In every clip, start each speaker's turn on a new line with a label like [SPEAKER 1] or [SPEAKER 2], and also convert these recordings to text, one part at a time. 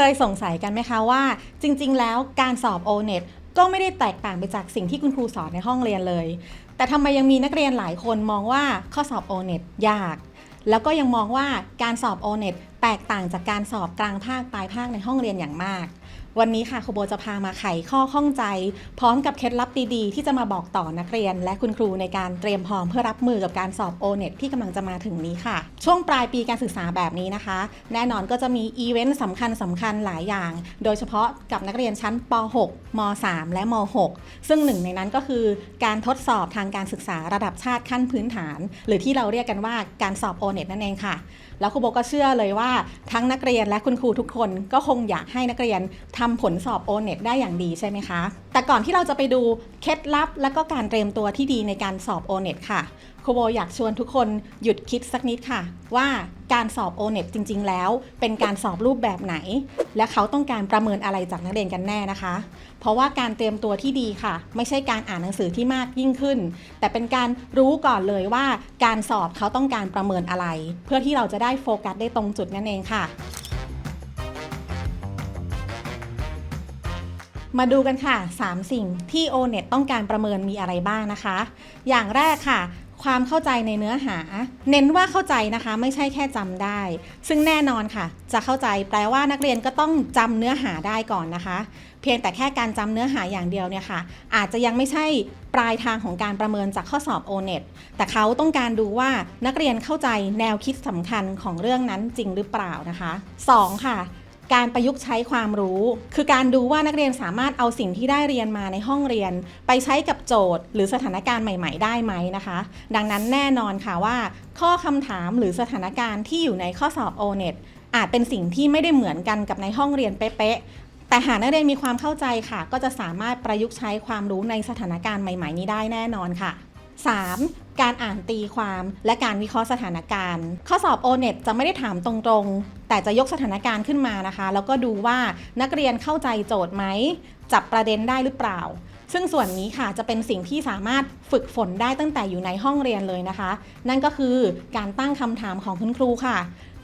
[SPEAKER 1] เคยสงสัยกันไหมคะว่า จริง ๆ แล้วการสอบ O-NET ก็ไม่ได้แตกต่างไปจากสิ่งที่คุณครูสอนในห้องเรียนเลย แต่ทำไมยังมีนักเรียนหลายคนมองว่าข้อสอบ O-NET ยาก แล้วก็ยังมองว่าการสอบ O-NET แตกต่างจากการสอบกลางภาคปลายภาคในห้องเรียนอย่างมาก วันนี้ค่ะครูโบจะพามาไขข้อข้องใจ พร้อมกับเคล็ดลับดีๆ ที่จะมาบอกต่อนักเรียน และคุณครูในการเตรียมพร้อมเพื่อรับมือกับการสอบ O-NET ที่กำลังจะมาถึงนี้ค่ะ ช่วงปลายปีการศึกษาแบบนี้นะคะ แน่นอนก็จะมีอีเวนต์สำคัญสำคัญหลายอย่าง โดยเฉพาะกับนักเรียนชั้นป .6 ม .3 และม .6 ซึ่งหนึ่งในนั้นก็คือการทดสอบทางการศึกษาระดับชาติขั้นพื้นฐาน หรือที่เราเรียกกันว่าการสอบ O-NET นั่นเองค่ะ แล้วครูโบก็เชื่อเลยว่าทั้งนักเรียนและคุณครูทุกคนก็คงอยากให้นักเรียนทำผลสอบ O-NET ได้อย่างดีใช่ไหมคะ แต่ก่อนที่เราจะไปดูเคล็ดลับ และก็การเตรียมตัวที่ดีในการสอบ O-NET ค่ะครูโบอยากชวนทุกคนหยุดคิดสักนิดค่ะ ว่าการสอบ O-NET จริง ๆ แล้ว เป็นการสอบรูปแบบไหน และเขาต้องการประเมินอะไรจากนักเรียนกันแน่นะคะ เพราะว่าการเตรียมตัวที่ดีค่ะ ไม่ใช่การอ่านหนังสือที่มากยิ่งขึ้น แต่เป็นการรู้ก่อนเลยว่า การสอบเขาต้องการประเมินอะไร เพื่อที่เราจะได้โฟกัสได้ตรงจุดนั่นเองค่ะ มาดูกันค่ะ 3 สิ่งที่ O-NET ต้องการประเมินมีอะไรบ้างนะคะ อย่างแรกค่ะ ความเข้าใจในเนื้อหา เน้นว่าเข้าใจนะคะ ไม่ใช่แค่จำได้ ซึ่งแน่นอนค่ะ จะเข้าใจแปลว่านักเรียนก็ต้องจำเนื้อหาได้ก่อนนะคะ เพียงแต่แค่การจำเนื้อหาอย่างเดียวเนี่ยค่ะ อาจจะยังไม่ใช่ปลายทางของการประเมินจากข้อสอบ O-NET แต่เขาต้องการดูว่านักเรียนเข้าใจแนวคิดสำคัญของเรื่องนั้นจริงหรือเปล่านะคะ 2 ค่ะ การประยุกต์ใช้ความรู้ คือการดูว่านักเรียนสามารถเอาสิ่งที่ได้เรียนมาในห้องเรียน ไปใช้กับโจทย์ หรือสถานการณ์ใหม่ ๆ ได้ไหมนะคะ ดังนั้นแน่นอนค่ะว่า ข้อคำถามหรือสถานการณ์ที่อยู่ในข้อสอบ O-NET อาจเป็นสิ่งที่ไม่ได้เหมือนกันกับในห้องเรียนเป๊ะๆแต่หากนักเรียนมีความเข้าใจค่ะ ก็จะสามารถประยุกต์ใช้ความรู้ในสถานการณ์ใหม่ ๆ นี้ได้แน่นอนค่ะ 3. การอ่านตีความ และการวิเคราะห์สถานการณ์ ข้อสอบ O-NET จะไม่ได้ถามตรงๆ แต่จะยกสถานการณ์ขึ้นมานะคะ แล้วก็ดูว่านักเรียนเข้าใจโจทย์ไหม จับประเด็นได้หรือเปล่า ซึ่งส่วนนี้ค่ะจะเป็นสิ่งที่สามารถฝึกฝนได้ตั้งแต่อยู่ในห้องเรียนเลยนะคะ นั่นก็คือการตั้งคำถามของคุณครูค่ะ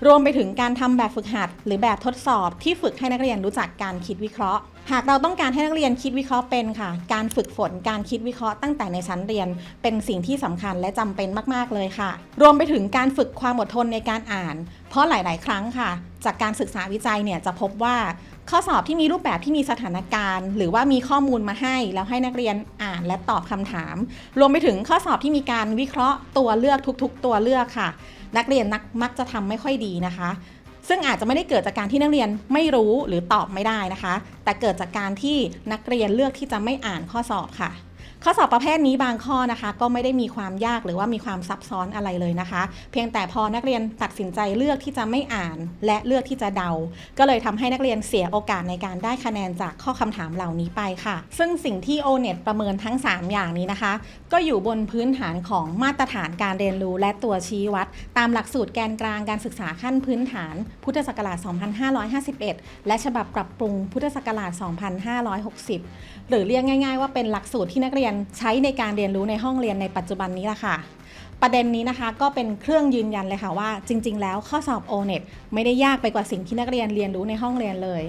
[SPEAKER 1] รวมไปถึงการทำแบบฝึกหัด หรือแบบทดสอบที่ฝึกให้นักเรียนรู้จักการคิดวิเคราะห์ หากเราต้องการให้นักเรียนคิดวิเคราะห์เป็นค่ะ การฝึกฝนการคิดวิเคราะห์ตั้งแต่ในชั้นเรียน เป็นสิ่งที่สำคัญและจำเป็นมากๆเลยค่ะ รวมไปถึงการฝึกความอดทนในการอ่าน เพราะหลาย ๆ ครั้งค่ะ จากการศึกษาวิจัยเนี่ยจะพบว่า ข้อสอบที่มีรูปแบบที่มีสถานการณ์ หรือว่ามีข้อมูลมาให้ แล้วให้นักเรียนอ่านและตอบคำถาม รวมไปถึงข้อสอบที่มีการวิเคราะห์ตัวเลือกทุก ๆ ตัวเลือกค่ะ นักเรียนนักมักจะทำไม่ค่อยดีนะคะ ซึ่งอาจจะไม่ได้เกิดจากการที่นักเรียนไม่รู้หรือตอบไม่ได้นะคะ แต่เกิดจากการที่นักเรียนเลือกที่จะไม่อ่านข้อสอบค่ะ ข้อสอบประเภทนี้บางข้อนะคะ ก็ไม่ได้มีความยากหรือว่ามีความซับซ้อนอะไรเลยนะคะ เพียงแต่พอนักเรียนตัดสินใจเลือกที่จะไม่อ่าน และเลือกที่จะเดา ก็เลยทำให้นักเรียนเสียโอกาสในการได้คะแนนจากข้อคำถามเหล่านี้ไปค่ะ ซึ่งสิ่งที่ O-NET ประเมินทั้ง 3 อย่างนี้นะคะ ก็อยู่บนพื้นฐานของมาตรฐานการเรียนรู้และตัวชี้วัด ตามหลักสูตรแกนกลางการศึกษาขั้นพื้นฐาน พุทธศักราช 2551 และฉบับปรับปรุงพุทธศักราช 2560 หรือเรียกง่าย ๆ ว่าเป็นหลักสูตรที่นักเรียนใช้ในการเรียนรู้ในห้องเรียนในปัจจุบันนี้ละค่ะ ประเด็นนี้นะคะก็เป็นเครื่องยืนยันเลยค่ะว่า จริง ๆ แล้วข้อสอบ O-NET ไม่ได้ยากไปกว่าสิ่งที่นักเรียนเรียนรู้ในห้องเรียนเลย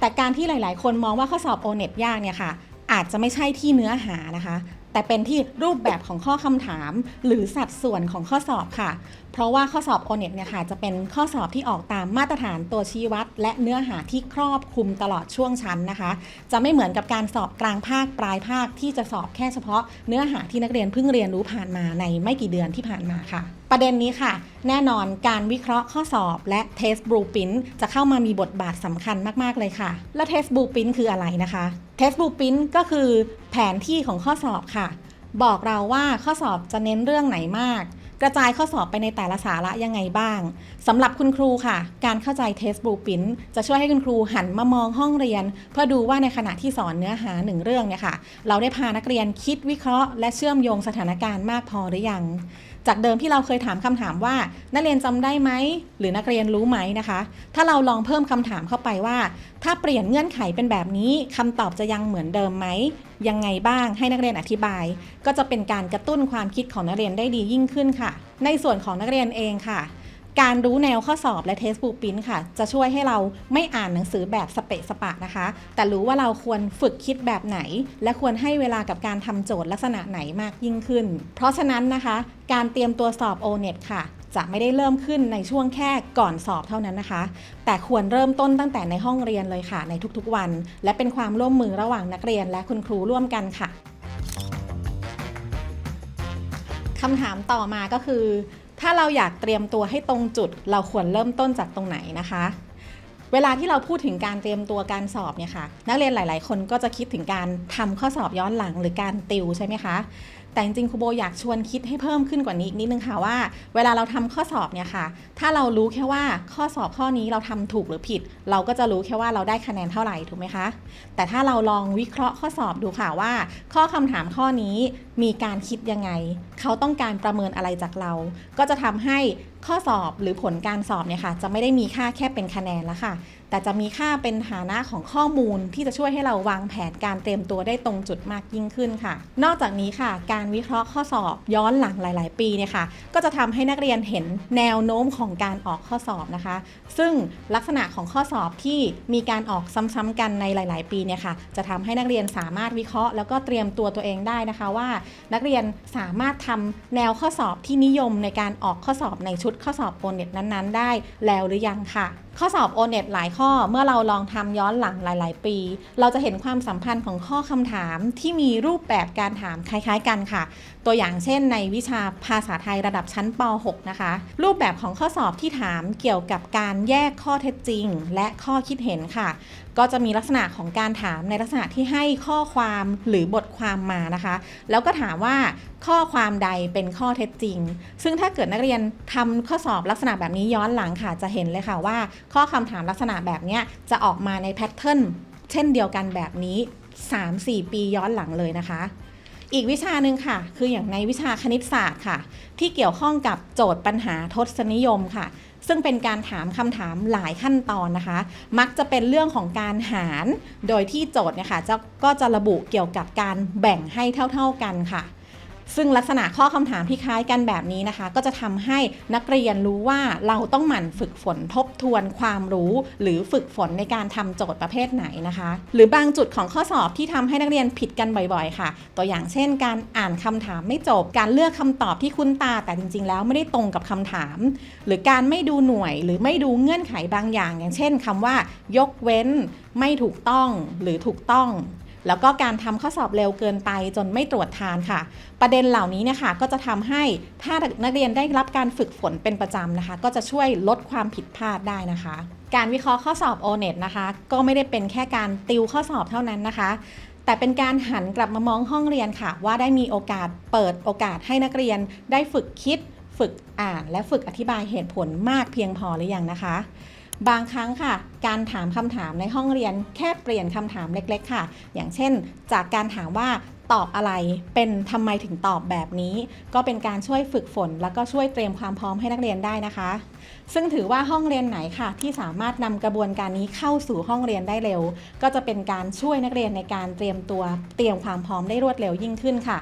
[SPEAKER 1] แต่การที่หลาย ๆ คนมองว่าข้อสอบ O-NET ยากเนี่ยค่ะอาจจะไม่ใช่ที่เนื้อหานะคะ แต่เป็นที่รูปแบบของข้อคำถาม หรือสัดส่วนของข้อสอบค่ะ เพราะว่าข้อสอบ O-NET เนี่ยค่ะจะเป็นข้อสอบที่ออกตามมาตรฐานตัวชี้วัด และเนื้อหาที่ครอบคลุมตลอดช่วงชั้นนะคะ จะไม่เหมือนกับการสอบกลางภาคปลายภาคที่จะสอบแค่เฉพาะเนื้อหาที่นักเรียนเพิ่งเรียนรู้ผ่านมาในไม่กี่เดือนที่ผ่านมาค่ะประเด็นนี้ค่ะ แน่นอนการวิเคราะห์ข้อสอบและ Test Blueprint จะเข้ามามีบทบาทสำคัญมาก ๆ เลยค่ะ และ Test Blueprint คืออะไรนะคะ Test Blueprint ก็คือ แผนที่ของข้อสอบค่ะ บอกเราว่าข้อสอบจะเน้นเรื่องไหนมาก กระจายข้อสอบไปในแต่ละสาระยังไงบ้างสำหรับคุณครูค่ะ การเข้าใจเทสบูปินจะช่วยให้คุณครูหันมามองห้องเรียน เพื่อดูว่าในขณะที่สอนเนื้อหาหนึ่งเรื่องเนี่ยค่ะ เราได้พานักเรียนคิดวิเคราะห์ และเชื่อมโยงสถานการณ์มากพอหรือยัง จากเดิมที่เราเคยถามคำถามว่า นักเรียนจำได้ไหมหรือนักเรียนรู้ไหมนะคะ ถ้าเราลองเพิ่มคำถามเข้าไปว่า ถ้าเปลี่ยนเงื่อนไขเป็นแบบนี้คำตอบจะยังเหมือนเดิมไหมยังไงบ้างให้นักเรียนอธิบาย ก็จะเป็นการกระตุ้นความคิดของนักเรียนได้ดียิ่งขึ้นค่ะ ในส่วนของนักเรียนเองค่ะ การรู้แนวข้อสอบและเทสบูปินค่ะ จะช่วยให้เราไม่อ่านหนังสือแบบสเปะสปะนะคะ แต่รู้ว่าเราควรฝึกคิดแบบไหน และควรให้เวลากับการทำโจทย์ลักษณะไหนมากยิ่งขึ้น เพราะฉะนั้นนะคะ การเตรียมตัวสอบ o n e t ค่ะจะไม่ได้เริ่มขึ้นในช่วงแค่ก่อนสอบเท่านั้นนะคะ แต่ควรเริ่มต้นตั้งแต่ในห้องเรียนเลยค่ะ ในทุกๆวัน และเป็นความร่วมมือระหว่างนักเรียนและคุณครูร่วมกันค่ะคำถามต่อมาก็คือ ถ้าเราอยากเตรียมตัวให้ตรงจุด เราควรเริ่มต้นจากตรงไหนนะคะ เวลาที่เราพูดถึงการเตรียมตัวการสอบเนี่ยค่ะ นักเรียนหลาย ๆ คนก็จะคิดถึงการทำข้อสอบย้อนหลังหรือการติวใช่ไหมคะ แต่จริงๆครูโบอยากชวนคิดให้เพิ่มขึ้นกว่านี้อีกนิดนึงค่ะว่า เวลาเราทำข้อสอบเนี่ยค่ะ ถ้าเรารู้แค่ว่าข้อสอบข้อนี้เราทำถูกหรือผิด เราก็จะรู้แค่ว่าเราได้คะแนนเท่าไหร่ถูกไหมคะ แต่ถ้าเราลองวิเคราะห์ข้อสอบดูค่ะว่า ข้อคำถามข้อนี้มีการคิดยังไง เขาต้องการประเมินอะไรจากเรา ก็จะทำให้ ข้อสอบหรือผลการสอบเนี่ยค่ะจะไม่ได้มีค่าแค่เป็นคะแนนแล้วค่ะ แต่จะมีค่าเป็นฐานะของข้อมูลที่จะช่วยให้เราวางแผนการเตรียมตัวได้ตรงจุดมากยิ่งขึ้นค่ะ นอกจากนี้ค่ะ การวิเคราะห์ข้อสอบย้อนหลังหลาย ๆ ปีเนี่ยค่ะ ก็จะทำให้นักเรียนเห็นแนวโน้มของการออกข้อสอบนะคะ ซึ่งลักษณะของข้อสอบที่มีการออกซ้ำๆกันในหลาย ๆ ปีเนี่ยค่ะ จะทำให้นักเรียนสามารถวิเคราะห์แล้วก็เตรียมตัวตัวเองได้นะคะว่า นักเรียนสามารถทำแนวข้อสอบที่นิยมในการออกข้อสอบในชุดข้อสอบโอเน็ตนั้น ๆ ได้แล้วหรือยังค่ะข้อสอบ o n e t หลายข้อเมื่อเราลองทำย้อนหลังหลาย ๆ ปี เราจะเห็นความสัมพันธ์ของข้อคำถามที่มีรูปแบบการถามคล้าย ๆ กันค่ะ ตัวอย่างเช่นในวิชาภาษาไทยระดับชั้นป .6 นะคะ รูปแบบของข้อสอบที่ถามเกี่ยวกับการแยกข้อเท็จจริง และข้อคิดเห็นค่ะ ก็จะมีลักษณะของการถามในลักษณะที่ให้ข้อความหรือบทความมานะคะ แล้วก็ถามว่าข้อความใดเป็นข้อเท็จจริง ซึ่งถ้าเกิดนักเรียนทำข้อสอบลักษณะแบบนี้ย้อนหลังค่ะ จะเห็นเลยค่ะว่า ข้อคำถามลักษณะแบบนี้จะออกมาในแพทเทิร์นเช่นเดียวกันแบบนี้ 3-4 ปีย้อนหลังเลยนะคะ อีกวิชาหนึ่งค่ะ คืออย่างในวิชาคณิตศาสตร์ค่ะ ที่เกี่ยวข้องกับโจทย์ปัญหาทศนิยมค่ะ ซึ่งเป็นการถามคำถามหลายขั้นตอนนะคะ มักจะเป็นเรื่องของการหาร โดยที่โจทย์เนี่ยค่ะจะก็จะระบุเกี่ยวกับการแบ่งให้เท่า ๆกันค่ะ ซึ่งลักษณะข้อคำถามที่คล้ายกันแบบนี้นะคะ ก็จะทำให้นักเรียนรู้ว่าเราต้องหมั่นฝึกฝนทบทวนความรู้ หรือฝึกฝนในการทำโจทย์ประเภทไหนนะคะ หรือบางจุดของข้อสอบที่ทำให้นักเรียนผิดกันบ่อยๆ ค่ะ ตัวอย่างเช่น การอ่านคำถามไม่จบ การเลือกคำตอบที่คุ้นตา แต่จริงๆ แล้วไม่ได้ตรงกับคำถาม หรือการไม่ดูหน่วย หรือไม่ดูเงื่อนไขบางอย่าง อย่างเช่นคำว่า ยกเว้น ไม่ถูกต้อง หรือถูกต้อง แล้วก็การทำข้อสอบเร็วเกินไปจนไม่ตรวจทานค่ะ ประเด็นเหล่านี้เนี่ยค่ะก็จะทำให้ถ้านักเรียนได้รับการฝึกฝนเป็นประจำนะคะ ก็จะช่วยลดความผิดพลาดได้นะคะ การวิเคราะห์ข้อสอบ o n e t นะคะ ก็ไม่ได้เป็นแค่การติวข้อสอบเท่านั้นนะคะแต่เป็นการหันกลับมามองห้องเรียนค่ะ ว่าได้มีโอกาสเปิดโอกาสให้นักเรียน ได้ฝึกคิด ฝึกอ่าน และฝึกอธิบายเหตุผลมากเพียงพอหรือยังนะคะ บางครั้งค่ะ การถามคำถามในห้องเรียนแค่เปลี่ยนคำถามเล็ก ๆ ค่ะ อย่างเช่น จากการถามว่าตอบอะไร เป็นทำไมถึงตอบแบบนี้ ก็เป็นการช่วยฝึกฝน แล้วก็ช่วยเตรียมความพร้อมให้นักเรียนได้นะคะ ซึ่งถือว่าห้องเรียนไหนค่ะ ที่สามารถนำกระบวนการนี้เข้าสู่ห้องเรียนได้เร็ว ก็จะเป็นการช่วยนักเรียนในการเตรียมตัว เตรียมความพร้อมได้รวดเร็วยิ่งขึ้นค่ะ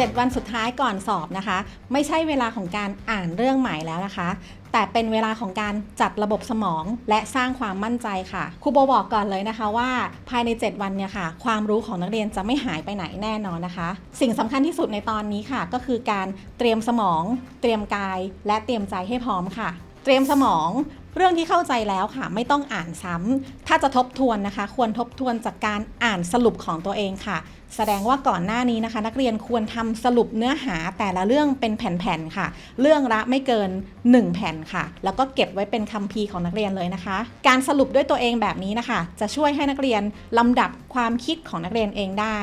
[SPEAKER 1] 7 วันสุดท้ายก่อนสอบนะคะ ไม่ใช่เวลาของการอ่านเรื่องใหม่แล้วนะคะ แต่เป็นเวลาของการจัดระบบสมองและสร้างความมั่นใจค่ะครูโบบอกก่อนเลยนะคะว่าภายใน 7 วันเนี่ยค่ะ ความรู้ของนักเรียนจะไม่หายไปไหนแน่นอนนะคะ สิ่งสำคัญที่สุดในตอนนี้ค่ะ ก็คือการเตรียมสมอง เตรียมกาย และเตรียมใจให้พร้อมค่ะ เตรียมสมองเรื่องที่เข้าใจแล้วค่ะ ไม่ต้องอ่านซ้ำถ้าจะทบทวนนะคะ ควรทบทวนจากการอ่านสรุปของตัวเองค่ะ แสดงว่าก่อนหน้านี้นะคะ นักเรียนควรทำสรุปเนื้อหาแต่ละเรื่องเป็นแผ่นๆค่ะ เรื่องละไม่เกิน 1 แผ่นค่ะ แล้วก็เก็บไว้เป็นคัมภีร์ของนักเรียนเลยนะคะ การสรุปด้วยตัวเองแบบนี้นะคะ จะช่วยให้นักเรียนลำดับความคิดของนักเรียนเองได้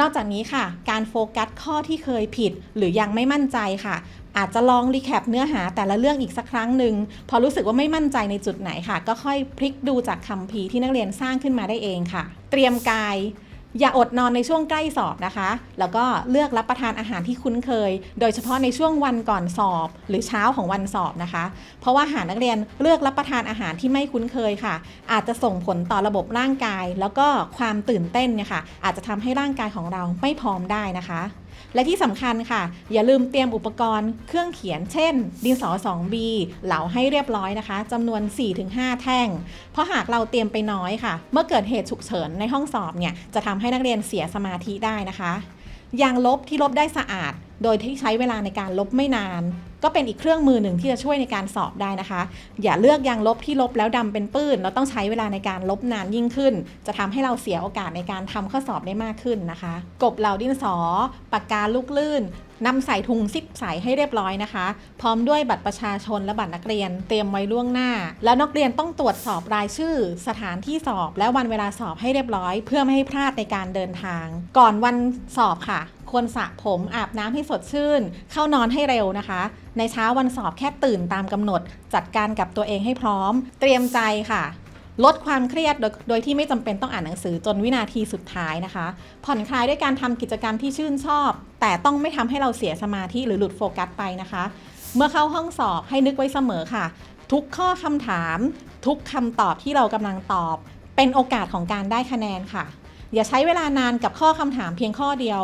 [SPEAKER 1] นอกจากนี้ค่ะ การโฟกัสข้อที่เคยผิด หรือยังไม่มั่นใจค่ะอาจจะลองรีแคปเนื้อหาแต่ละเรื่องอีกสักครั้งหนึ่งพอรู้สึกว่าไม่มั่นใจในจุดไหนค่ะ ก็ค่อยพลิกดูจากคำพีร์ที่นักเรียนสร้างขึ้นมาได้เองค่ะ เตรียมกาย อย่าอดนอนในช่วงใกล้สอบนะคะ แล้วก็เลือกรับประทานอาหารที่คุ้นเคย โดยเฉพาะในช่วงวันก่อนสอบ หรือเช้าของวันสอบนะคะ เพราะว่าหากนักเรียนเลือกรับประทานอาหารที่ไม่คุ้นเคยค่ะ อาจจะส่งผลต่อระบบร่างกาย แล้วก็ความตื่นเต้นเนี่ยค่ะอาจจะทำให้ร่างกายของเราไม่พร้อมได้นะคะ และที่สำคัญค่ะ อย่าลืมเตรียมอุปกรณ์เครื่องเขียนเช่น ดินสอ 2B เหลาให้เรียบร้อยนะคะจำนวน 4-5 แท่ง เพราะหากเราเตรียมไปน้อยค่ะ เมื่อเกิดเหตุฉุกเฉินในห้องสอบเนี่ยจะทำให้นักเรียนเสียสมาธิได้นะคะ ยางลบที่ลบได้สะอาด โดยที่ใช้เวลาในการลบไม่นาน ก็เป็นอีกเครื่องมือหนึ่งที่จะช่วยในการสอบได้นะคะ อย่าเลือกยางลบที่ลบแล้วดำเป็นปื้นเราต้องใช้เวลาในการลบนานยิ่งขึ้น จะทำให้เราเสียโอกาสในการทำข้อสอบได้มากขึ้นนะคะ กบเหล่าดินสอ ปากกาลูกลื่น นำใส่ถุงซิปใสให้เรียบร้อยนะคะ พร้อมด้วยบัตรประชาชนและบัตรนักเรียนเตรียมไว้ล่วงหน้า แล้วนักเรียนต้องตรวจสอบรายชื่อ สถานที่สอบ และวันเวลาสอบให้เรียบร้อย เพื่อไม่ให้พลาดในการเดินทาง ก่อนวันสอบค่ะ ควรสระผมอาบน้ำให้สดชื่น เข้านอนให้เร็วนะคะ ในเช้าวันสอบแค่ตื่นตามกำหนด จัดการกับตัวเองให้พร้อม เตรียมใจค่ะ ลดความเครียดโดยโดยที่ไม่จำเป็นต้องอ่านหนังสือจนวินาทีสุดท้ายนะคะ ผ่อนคลายด้วยการทำกิจกรรมที่ชื่นชอบ แต่ต้องไม่ทำให้เราเสียสมาธิหรือหลุดโฟกัสไปนะคะ เมื่อเข้าห้องสอบให้นึกไว้เสมอค่ะ ทุกข้อคำถาม ทุกคำตอบที่เรากำลังตอบ เป็นโอกาสของการได้คะแนนค่ะ อย่าใช้เวลานานกับข้อคำถามเพียงข้อเดียว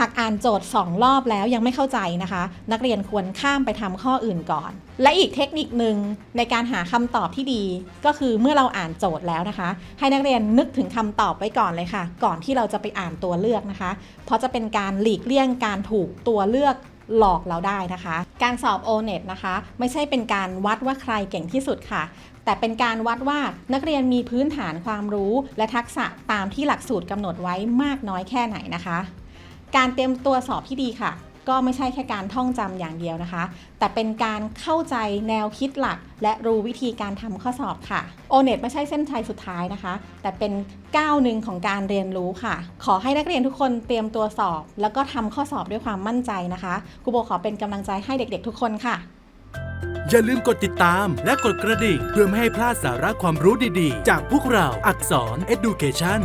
[SPEAKER 1] หากอ่านโจทย์ 2 รอบแล้วยังไม่เข้าใจนะคะ นักเรียนควรข้ามไปทำข้ออื่นก่อน และอีกเทคนิคหนึ่งในการหาคำตอบที่ดี ก็คือเมื่อเราอ่านโจทย์แล้วนะคะ ให้นักเรียนนึกถึงคำตอบไว้ก่อนเลยค่ะ ก่อนที่เราจะไปอ่านตัวเลือกนะคะ เพราะจะเป็นการหลีกเลี่ยงการถูกตัวเลือกหลอกเราได้นะคะ การสอบ o n e t นะคะ ไม่ใช่เป็นการวัดว่าใครเก่งที่สุดค่ะ แต่เป็นการวัดว่านักเรียนมีพื้นฐานความรู้ และทักษะตามที่หลักสูตรกำหนดไว้มากน้อยแค่ไหนนะคะ การเตรียมตัวสอบที่ดีค่ะ ก็ไม่ใช่แค่การท่องจำอย่างเดียวนะคะ แต่เป็นการเข้าใจแนวคิดหลัก และรู้วิธีการทำข้อสอบค่ะ o n e t ไม่ใช่เส้นชัยสุดท้ายนะคะ แต่เป็นก้าวหนึ่งของการเรียนรู้ค่ะ ขอให้นักเรียนทุกคนเตรียมตัวสอบ แล้วก็ทำข้อสอบด้วยความมั่นใจนะคะครูโบขอเป็นกำลังใจให้เด็กๆ ทุกคนค่ะ
[SPEAKER 2] อย่าลืมกดติดตามและกดกระดิ่งเพื่อไม่ให้พลาดสาระความรู้ดีๆ จากพวกเราอักษร Education